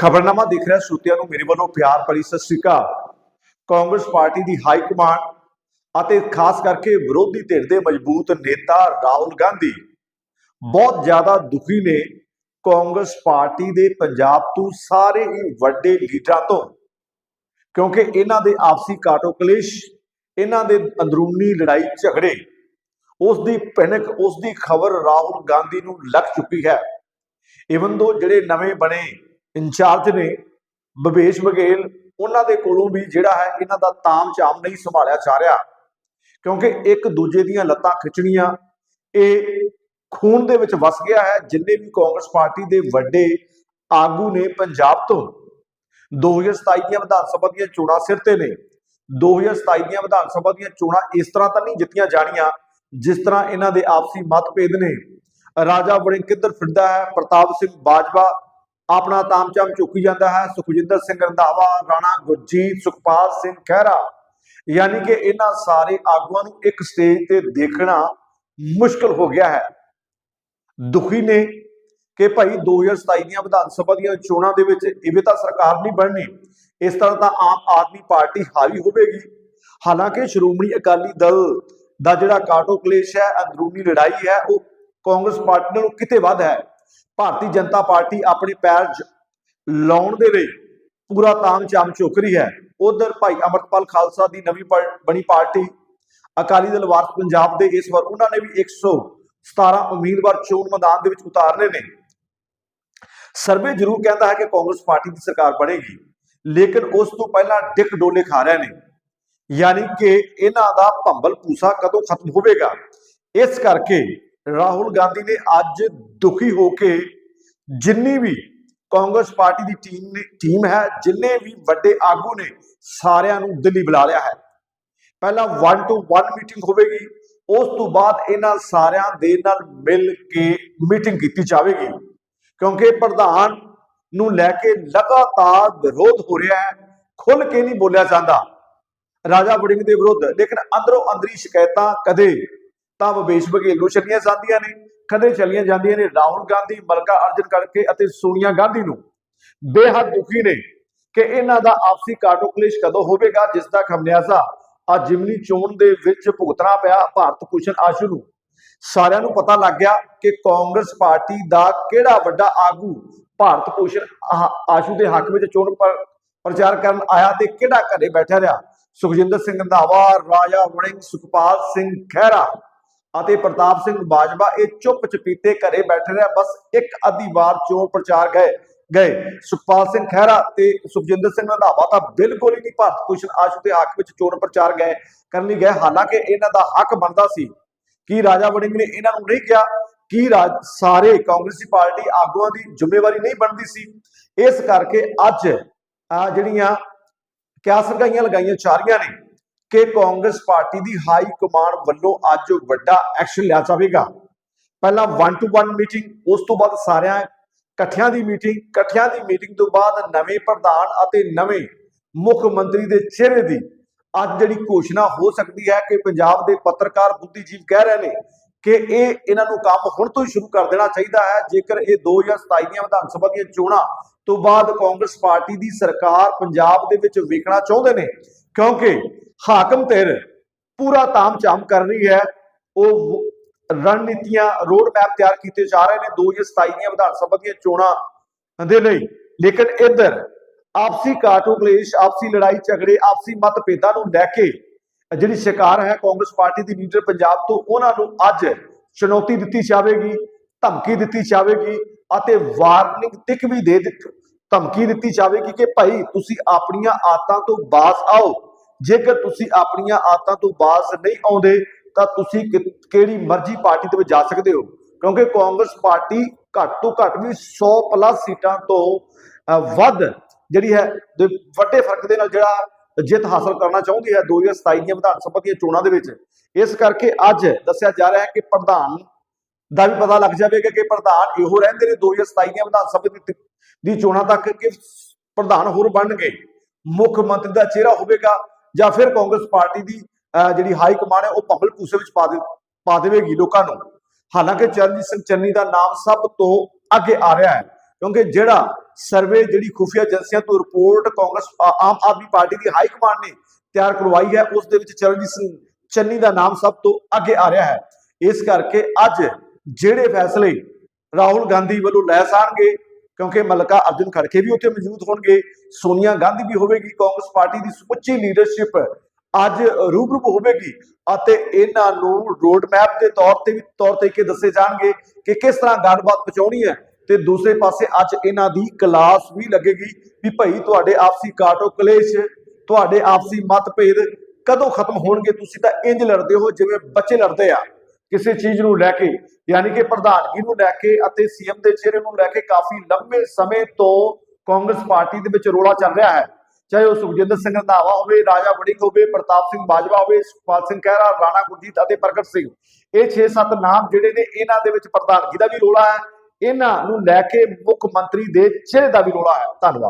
ਖਬਰਨਾਮਾ ਦੇਖ ਰਿਹਾ ਸਰੋਤਿਆਂ ਨੂੰ ਮੇਰੇ ਵੱਲੋਂ ਪਿਆਰ ਭਰੀ ਸਤਿ ਸ੍ਰੀ ਅਕਾਲ। ਕਾਂਗਰਸ ਪਾਰਟੀ ਦੀ ਹਾਈ ਕਮਾਂਡ ਅਤੇ ਖਾਸ ਕਰਕੇ ਵਿਰੋਧੀ ਧਿਰ ਦੇ ਮਜ਼ਬੂਤ ਨੇਤਾ ਰਾਹੁਲ ਗਾਂਧੀ ਬਹੁਤ ਜ਼ਿਆਦਾ ਦੁਖੀ ਨੇ ਕਾਂਗਰਸ ਪਾਰਟੀ ਦੇ ਪੰਜਾਬ ਤੋਂ ਸਾਰੇ ਹੀ ਵੱਡੇ ਲੀਡਰਾਂ ਤੋਂ। ਕਿਉਂਕਿ ਇਹਨਾਂ ਦੇ ਆਪਸੀ ਕਾਟੋ ਕਲੇਸ਼, ਇਹਨਾਂ ਦੇ ਅੰਦਰੂਨੀ ਲੜਾਈ ਝਗੜੇ, ਉਸ ਦੀ ਭਿਣਕ, ਉਸ ਦੀ ਖਬਰ ਰਾਹੁਲ ਗਾਂਧੀ ਨੂੰ ਲੱਗ ਚੁੱਕੀ ਹੈ। ਇਵਨ ਦੋ ਜਿਹੜੇ ਨਵੇਂ ਬਣੇ ਇੰਚਾਰਜ ਨੇ ਭਵੇਸ਼ ਬਘੇਲ ਉਹਨਾਂ ਦੇ ਕੋਲੋਂ ਵੀ ਜਿਹੜਾ ਹੈ ਇਹਨਾਂ ਦਾ ਤਾਮ ਝਾਮ ਨਹੀਂ ਸੰਭਾਲਿਆ ਜਾ ਰਿਹਾ। ਕਿਉਂਕਿ ਇੱਕ ਦੂਜੇ ਦੀਆਂ ਲੱਤਾਂ ਖਿੱਚਣੀਆਂ, ਇਹ ਖੂਨ ਦੇ ਵਿੱਚ ਵਸ ਗਿਆ ਹੈ। ਜਿੰਨੇ ਵੀ ਕਾਂਗਰਸ ਪਾਰਟੀ ਦੇ ਵੱਡੇ ਆਗੂ ਨੇ ਪੰਜਾਬ ਤੋਂ 2027 ਦੀਆਂ ਵਿਧਾਨ ਸਭਾ ਦੀਆਂ ਚੋਣਾਂ ਸਿਰ ਤੇ ਨੇ। 2027 ਦੀਆਂ ਵਿਧਾਨ ਸਭਾ ਦੀਆਂ ਚੋਣਾਂ ਇਸ ਤਰ੍ਹਾਂ ਤਾਂ ਨਹੀਂ ਜਿੱਤੀਆਂ ਜਾਣੀਆਂ ਜਿਸ ਤਰ੍ਹਾਂ ਇਹਨਾਂ ਦੇ ਆਪਸੀ ਮਤਭੇਦ ਨੇ। ਰਾਜਾ ਵੜਿੰਗ ਕਿੱਧਰ ਫਿਰਦਾ ਹੈ, ਪ੍ਰਤਾਪ ਸਿੰਘ ਬਾਜਵਾ ਆਪਣਾ ਤਾਮਚਾਮ ਚੁੱਕੀ ਜਾਂਦਾ ਹੈ। ਸੁਖਜਿੰਦਰ ਸਿੰਘ ਰੰਧਾਵਾ, ਰਾਣਾ ਗੁਰਜੀਤ ਸੁਖਪਾਲ ਸਿੰਘ ਖਹਿਰਾ। ਯਾਨੀ ਕਿ ਇਹਨਾਂ ਸਾਰੇ ਆਗੂਆਂ ਨੂੰ ਇੱਕ ਸਟੇਜ ਤੇ ਦੇਖਣਾ ਮੁਸ਼ਕਲ ਹੋ ਗਿਆ ਹੈ। ਦੁਖੀ ਨੇ ਕਿ ਭਾਈ 2027 ਦੀਆਂ ਵਿਧਾਨ ਸਭਾ ਦੀਆਂ ਚੋਣਾਂ ਦੇ ਵਿੱਚ ਇਵੇਂ ਤਾਂ ਸਰਕਾਰ ਨਹੀਂ ਬਣਨੀ। ਇਸ ਤਰ੍ਹਾਂ ਤਾਂ ਆਮ ਆਦਮੀ ਪਾਰਟੀ ਹਾਵੀ ਹੋਵੇਗੀ। ਹਾਲਾਂਕਿ ਸ਼੍ਰੋਮਣੀ ਅਕਾਲੀ ਦਲ ਦਾ ਜਿਹੜਾ ਕਾਟੋ ਕਲੇਸ਼ ਹੈ, ਅੰਦਰੂਨੀ ਲੜਾਈ ਹੈ, ਉਹ ਕਾਂਗਰਸ ਪਾਰਟੀ ਨਾਲੋਂ ਕਿਤੇ ਵੱਧ ਹੈ। ਭਾਰਤੀ ਜਨਤਾ ਪਾਰਟੀ ਆਪਣੇ ਪੈਰ ਲਾਉਣ ਦੇ ਲਈ ਪੂਰਾ ਤਾਮ ਚਾਮ ਚੁੱਕ ਰਹੀ ਹੈ। ਉਧਰ ਭਾਈ ਅਮਰਪਾਲ ਖਾਲਸਾ ਦੀ ਨਵੀਂ ਬਣੀ ਪਾਰਟੀ, ਅਕਾਲੀ ਦਲ ਵਾਰਸ ਪੰਜਾਬ ਦੇ ਇਸ ਵਾਰ ਉਹਨਾਂ ਨੇ ਵੀ 117 ਉਮੀਦਵਾਰ ਚੋਣ ਮੈਦਾਨ ਦੇ ਵਿੱਚ ਉਤਾਰਨੇ ਨੇ। ਸਰਵੇ ਜ਼ਰੂਰ ਕਹਿੰਦਾ ਹੈ ਕਿ ਕਾਂਗਰਸ ਪਾਰਟੀ ਦੀ ਸਰਕਾਰ ਬਣੇਗੀ, ਲੇਕਿਨ ਉਸ ਤੋਂ ਪਹਿਲਾਂ ਡਿੱਕ ਡੋਲੇ ਖਾ ਰਹੇ ਨੇ। ਯਾਨੀ ਕਿ ਇਹਨਾਂ ਦਾ ਭੰਬਲ ਪੂਸਾ ਕਦੋਂ ਖਤਮ ਹੋਵੇਗਾ? ਇਸ ਕਰਕੇ ਰਾਹੁਲ ਗਾਂਧੀ ਨੇ ਅੱਜ ਦੁਖੀ ਹੋ ਕੇ ਜਿੰਨੀ ਵੀ ਕਾਂਗਰਸ ਪਾਰਟੀ ਦੀ ਟੀਮ ਨੇ ਟੀਮ ਹੈ, ਜਿੰਨੇ ਵੀ ਵੱਡੇ ਆਗੂ ਨੇ, ਸਾਰਿਆਂ ਨੂੰ ਦਿੱਲੀ ਬੁਲਾ ਲਿਆ ਹੈ। ਪਹਿਲਾਂ 1 ਟੂ 1 ਮੀਟਿੰਗ ਹੋਵੇਗੀ, ਉਸ ਤੋਂ ਬਾਅਦ ਇਹਨਾਂ ਸਾਰਿਆਂ ਦੇ ਨਾਲ ਮਿਲ ਕੇ ਮੀਟਿੰਗ ਕੀਤੀ ਜਾਵੇਗੀ। ਕਿਉਂਕਿ ਪ੍ਰਧਾਨ ਨੂੰ ਲੈ ਕੇ ਲਗਾਤਾਰ ਵਿਰੋਧ ਹੋ ਰਿਹਾ ਹੈ ਖੁੱਲ ਕੇ ਨਹੀਂ ਬੋਲਿਆ ਜਾਂਦਾ। ਰਾਜਾ ਵੜਿੰਗ ਦੇ ਵਿਰੁੱਧ, ਲੇਕਿਨ ਅੰਦਰੋਂ ਅੰਦਰੀ ਸ਼ਿਕਾਇਤਾਂ ਕਦੇ ਤਾਂ ਵਿਵੇਸ਼ ਬਘੇਲ ਨੂੰ ਚੱਲੀਆਂ ਜਾਂਦੀਆਂ ਨੇ ਕਦੇ ਚਲੀਆਂ ਜਾਂਦੀਆਂ ਨੇ, ਰਾਹੁਲ ਗਾਂਧੀ ਮਲਕਾ ਅਰਜਨ ਕਰਕੇ ਅਤੇ ਸੋਨੀਆ ਗਾਂਧੀ ਨੂੰ। ਬੇਹੱਦ ਦੁਖੀ ਨੇ ਕਿ ਇਹਨਾਂ ਦਾ ਆਪਸੀ ਕਾਟੋ ਕਦੋਂ ਹੋਵੇਗਾ, ਜਿਸ ਦਾ ਖਮਿਆਜ਼ਾ ਅੱਜ ਜਿਮਨੀ ਚੋਣ ਦੇ ਵਿੱਚ ਭੁਗਤਣਾ ਪਿਆ ਭਾਰਤ ਭੂਸ਼ਣ ਆਸ਼ੂ ਨੂੰ। ਸਾਰਿਆਂ ਨੂੰ ਪਤਾ ਲੱਗ ਗਿਆ ਕਿ ਕਾਂਗਰਸ ਪਾਰਟੀ ਦਾ ਕਿਹੜਾ ਵੱਡਾ ਆਗੂ ਭਾਰਤ ਭੂਸ਼ਣ ਆਸ਼ੂ ਦੇ ਹੱਕ ਵਿੱਚ ਚੋਣ ਪਰ- ਪ੍ਰਚਾਰ ਕਰਨ ਆਇਆ ਤੇ ਕਿਹੜਾ ਘਰੇ ਬੈਠਾ ਰਿਹਾ? ਸੁਖਜਿੰਦਰ ਸਿੰਘ ਰੰਧਾਵਾ, ਰਾਜਾ ਵੜਿੰਗ ਸੁਖਪਾਲ ਸਿੰਘ ਖਹਿਰਾ। ਅਤੇ ਪ੍ਰਤਾਪ ਸਿੰਘ ਬਾਜਵਾ ਇਹ ਚੁੱਪ ਚਪੀਤੇ ਘਰੇ ਬੈਠੇ ਰਿਹਾ, ਬਸ ਇੱਕ ਅੱਧੀ ਵਾਰ ਚੋਣ ਪ੍ਰਚਾਰ ਗਏ ਗਏ। ਸੁਖਪਾਲ ਸਿੰਘ ਖਹਿਰਾ ਤੇ ਸੁਖਜਿੰਦਰ ਸਿੰਘ ਰੰਧਾਵਾ ਤਾਂ ਬਿਲਕੁਲ ਹੀ ਨਹੀਂ ਭਾਰਤ ਭੂਸ਼ਣ ਆਸ਼ੂ ਦੇ ਹੱਕ ਵਿੱਚ ਚੋਣ ਪ੍ਰਚਾਰ ਗਏ, ਕਰਨ ਲਈ ਗਏ। ਹਾਲਾਂਕਿ ਇਹਨਾਂ ਦਾ ਹੱਕ ਬਣਦਾ ਸੀ ਕੀ ਰਾਜਾ ਵੜਿੰਗ ਨੇ ਇਹਨਾਂ ਨੂੰ ਨਹੀਂ ਕਿਹਾ ਕੀ ਰਾਜ ਸਾਰੇ ਕਾਂਗਰਸੀ ਪਾਰਟੀ ਆਗੂਆਂ ਦੀ ਜ਼ਿੰਮੇਵਾਰੀ ਨਹੀਂ ਬਣਦੀ ਸੀ। ਇਸ ਕਰਕੇ ਅੱਜ ਆ ਜਿਹੜੀਆਂ ਕਿਆ ਲਗਾਈਆਂ ਲਗਾਈਆਂ ਜਾ ਰਹੀਆਂ ਨੇ ਕਿ ਕਾਂਗਰਸ ਪਾਰਟੀ ਦੀ ਹਾਈ ਕਮਾਂਡ ਵੱਲੋਂ ਅੱਜ ਵੱਡਾ ਐਕਸ਼ਨ ਲਿਆ ਜਾਵੇਗਾ। ਪਹਿਲਾਂ 1 ਟੂ 1 ਮੀਟਿੰਗ ਉਸ ਤੋਂ ਬਾਅਦ ਸਾਰਿਆਂ ਇਕੱਠਿਆਂ ਦੀ ਮੀਟਿੰਗ ਇਕੱਠਿਆਂ ਦੀ ਮੀਟਿੰਗ ਤੋਂ ਬਾਅਦ ਨਵੇਂ ਪ੍ਰਧਾਨ ਅਤੇ ਨਵੇਂ ਮੁੱਖ ਮੰਤਰੀ ਦੇ ਚਿਹਰੇ ਦੀ ਅੱਜ ਜਿਹੜੀ ਘੋਸ਼ਣਾ ਹੋ ਸਕਦੀ ਹੈ ਕਿ ਪੰਜਾਬ ਦੇ ਪੱਤਰਕਾਰ ਬੁੱਧੀਜੀਵ ਕਹਿ ਰਹੇ ਨੇ ਕਿ ਇਹ ਇਹਨਾਂ ਨੂੰ ਕੰਮ ਹੁਣ ਤੋਂ ਹੀ ਸ਼ੁਰੂ ਕਰ ਦੇਣਾ ਚਾਹੀਦਾ ਹੈ। ਜੇਕਰ ਇਹ 2027 ਦੀਆਂ ਵਿਧਾਨ ਸਭਾ ਦੀਆਂ ਚੋਣਾਂ ਤੋਂ ਬਾਅਦ ਕਾਂਗਰਸ ਪਾਰਟੀ ਦੀ ਸਰਕਾਰ ਪੰਜਾਬ ਦੇ ਵਿੱਚ ਵੇਖਣਾ ਚਾਹੁੰਦੇ ਨੇ, ਕਿਉਂਕਿ ਹਾਕਮ ਧਿਰ ਪੂਰਾ ਤਾਮ-ਝਾਮ ਕਰ ਰਹੀ ਹੈ। ਉਹ ਰਣਨੀਤੀਆਂ ਰੋਡ ਮੈਪ ਤਿਆਰ ਕੀਤੇ ਜਾ ਰਹੇ ਨੇ। 2027 ਦੀਆਂ ਵਿਧਾਨ ਸਭਾ ਦੀਆਂ ਚੋਣਾਂ ਦੇ ਲਈ। ਲੇਕਿਨ ਇੱਧਰ ਆਪਸੀ ਕਾਟੋ ਕਲੇਸ਼, ਆਪਸੀ ਲੜਾਈ ਝਗੜੇ, ਆਪਸੀ ਮਤਭੇਦਾਂ ਨੂੰ ਲੈ ਕੇ ਜਿਹੜੀ ਸ਼ਿਕਾਰ ਹੈ ਕਾਂਗਰਸ ਪਾਰਟੀ ਦੀ ਲੀਡਰ ਪੰਜਾਬ ਤੋਂ, ਉਹਨਾਂ ਨੂੰ ਅੱਜ ਚੁਣੌਤੀ ਦਿੱਤੀ ਜਾਵੇਗੀ, ਧਮਕੀ ਦਿੱਤੀ ਜਾਵੇਗੀ ਅਤੇ ਵਾਰਨਿੰਗ ਤਿਕ ਵੀ ਦੇ ਦਿੱਤੀ ਧਮਕੀ ਦਿੱਤੀ ਜਾਵੇਗੀ ਕਿ ਭਾਈ, ਤੁਸੀਂ ਆਪਣੀਆਂ ਆਦਤਾਂ ਤੋਂ ਬਾਜ਼ ਆਓ। ਜੇਕਰ ਤੁਸੀਂ ਆਪਣੀਆਂ ਆਦਤਾਂ ਤੋਂ ਬਾਜ਼ ਨਹੀਂ ਆਉਂਦੇ, ਤਾਂ ਤੁਸੀਂ ਕਿਹੜੀ ਮਰਜ਼ੀ ਪਾਰਟੀ ਦੇ ਵਿੱਚ ਜਾ ਸਕਦੇ ਹੋ। ਕਿਉਂਕਿ ਕਾਂਗਰਸ ਪਾਰਟੀ ਘੱਟ ਤੋਂ ਘੱਟ ਵੀ 100 ਪਲੱਸ ਸੀਟਾਂ ਤੋਂ ਵੱਧ ਜਿਹੜੀ ਹੈ ਵੱਡੇ ਫ਼ਰਕ ਦੇ ਨਾਲ ਜਿਹੜਾ ਜਿੱਤ ਹਾਸਲ ਕਰਨਾ ਚਾਹੁੰਦੀ ਹੈ 2027 ਦੀਆਂ ਵਿਧਾਨ ਸਭਾ ਦੀਆਂ ਚੋਣਾਂ ਦੇ ਵਿੱਚ। ਇਸ ਕਰਕੇ ਅੱਜ ਦੱਸਿਆ ਜਾ ਰਿਹਾ ਹੈ ਕਿ ਪ੍ਰਧਾਨ ਦਾ ਵੀ ਪਤਾ ਲੱਗ ਜਾਵੇਗਾ ਕਿ ਪ੍ਰਧਾਨ ਇਹੋ ਰਹਿੰਦੇ ਨੇ 2027 ਦੀਆਂ ਵਿਧਾਨ ਸਭਾ ਦੀ ਦੀ ਚੋਣਾਂ ਤੱਕ ਕਿ ਪ੍ਰਧਾਨ ਹੋਰ ਬਣਨਗੇ। ਮੁੱਖ ਮੰਤਰੀ ਦਾ ਚਿਹਰਾ ਹੋਵੇਗਾ। ਜਾਂ ਫਿਰ ਕਾਂਗਰਸ ਪਾਰਟੀ ਦੀ ਜਿਹੜੀ ਹਾਈ ਕਮਾਂਡ ਹੈ, ਉਹ ਭੰਬਲ ਪੂਸੇ ਵਿੱਚ ਪਾ ਦੇ, ਪਾ ਦੇਵੇਗੀ ਲੋਕਾਂ ਨੂੰ। ਹਾਲਾਂਕਿ ਚਰਨਜੀਤ ਸਿੰਘ ਚੰਨੀ ਦਾ ਨਾਮ ਸਭ ਤੋਂ ਅੱਗੇ ਆ ਰਿਹਾ ਹੈ, ਕਿਉਂਕਿ ਜਿਹੜਾ ਸਰਵੇ ਜਿਹੜੀ ਖੁਫੀਆ ਏਜੰਸੀਆਂ ਤੋਂ ਰਿਪੋਰਟ ਕਾਂਗਰਸ ਆਮ ਆਦਮੀ ਪਾਰਟੀ ਦੀ ਹਾਈ ਕਮਾਂਡ ਨੇ ਤਿਆਰ ਕਰਵਾਈ ਹੈ, ਉਸ ਦੇ ਵਿੱਚ ਚਰਨਜੀਤ ਸਿੰਘ ਚੰਨੀ ਦਾ ਨਾਮ ਸਭ ਤੋਂ ਅੱਗੇ ਆ ਰਿਹਾ ਹੈ। ਇਸ ਕਰਕੇ ਅੱਜ ਜਿਹੜੇ ਫੈਸਲੇ ਰਾਹੁਲ ਗਾਂਧੀ ਵੱਲੋਂ ਲੈ ਸਾਣਗੇ ਕਿਉਂਕਿ ਮਲਕਾ ਅਰਜੁਨ ਖੜਕੇ ਵੀ ਉੱਥੇ ਮੌਜੂਦ ਹੋਣਗੇ, ਸੋਨੀਆ ਗਾਂਧੀ ਵੀ ਹੋਵੇਗੀ, ਕਾਂਗਰਸ ਪਾਰਟੀ ਦੀ ਸਮੁੱਚੀ ਲੀਡਰਸ਼ਿਪ ਅੱਜ ਰੂਬਰੂ ਹੋਵੇਗੀ ਅਤੇ ਇਹਨਾਂ ਨੂੰ ਰੋਡ ਮੈਪ ਦੇ ਤੌਰ ਤੇ ਵੀ ਤੌਰ ਤਰੀਕੇ ਦੱਸੇ ਜਾਣਗੇ ਕਿ ਕਿਸ ਤਰ੍ਹਾਂ ਗੱਲਬਾਤ ਪਹੁੰਚਾਉਣੀ ਹੈ ਤੇ ਦੂਸਰੇ ਪਾਸੇ ਅੱਜ ਇਹਨਾਂ ਦੀ ਕਲਾਸ ਵੀ ਲੱਗੇਗੀ ਵੀ ਭਾਈ ਤੁਹਾਡੇ ਆਪਸੀ ਕਾਟੋ ਕਲੇਸ਼, ਤੁਹਾਡੇ ਆਪਸੀ ਮਤਭੇਦ ਕਦੋਂ ਖਤਮ ਹੋਣਗੇ, ਤੁਸੀਂ ਤਾਂ ਇੰਜ ਲੜਦੇ ਹੋ ਜਿਵੇਂ ਬੱਚੇ ਲੜਦੇ ਆ। ਕਿਸੇ ਚੀਜ਼ ਨੂੰ ਲੈ ਕੇ, ਯਾਨੀ ਕਿ ਪ੍ਰਧਾਨਗੀ ਨੂੰ ਲੈ ਕੇ ਅਤੇ ਸੀਐਮ ਦੇ ਚਿਹਰੇ ਨੂੰ ਲੈ ਕੇ ਕਾਫੀ ਲੰਬੇ ਸਮੇਂ ਤੋਂ ਕਾਂਗਰਸ ਪਾਰਟੀ ਦੇ ਵਿੱਚ ਰੋਲਾ ਚੱਲ ਰਿਹਾ ਹੈ। ਚਾਹੇ ਉਹ ਸੁਖਜਿੰਦਰ ਸਿੰਘ ਰੰਧਾਵਾ ਹੋਵੇ, ਰਾਜਾ ਵੜਿੰਗ ਹੋਵੇ, ਪ੍ਰਤਾਪ ਸਿੰਘ ਬਾਜਵਾ ਹੋਵੇ, ਸੁਖਪਾਲ ਸਿੰਘ ਖਹਿਰਾ, ਰਾਣਾ ਗੁਰਜੀਤ ਅਤੇ ਪ੍ਰਗਟ ਸਿੰਘ। ਇਹ 6-7 ਨਾਮ ਜਿਹੜੇ ਨੇ, ਇਹਨਾਂ ਦੇ ਵਿੱਚ ਪ੍ਰਧਾਨਗੀ ਦਾ ਵੀ ਰੋਲਾ ਹੈ। ਇਹਨਾਂ ਨੂੰ ਲੈ ਕੇ ਮੁੱਖ ਮੰਤਰੀ ਦੇ ਚਿਹਰੇ ਦਾ ਵੀ ਰੋਲਾ ਹੈ। ਧੰਨਵਾਦ।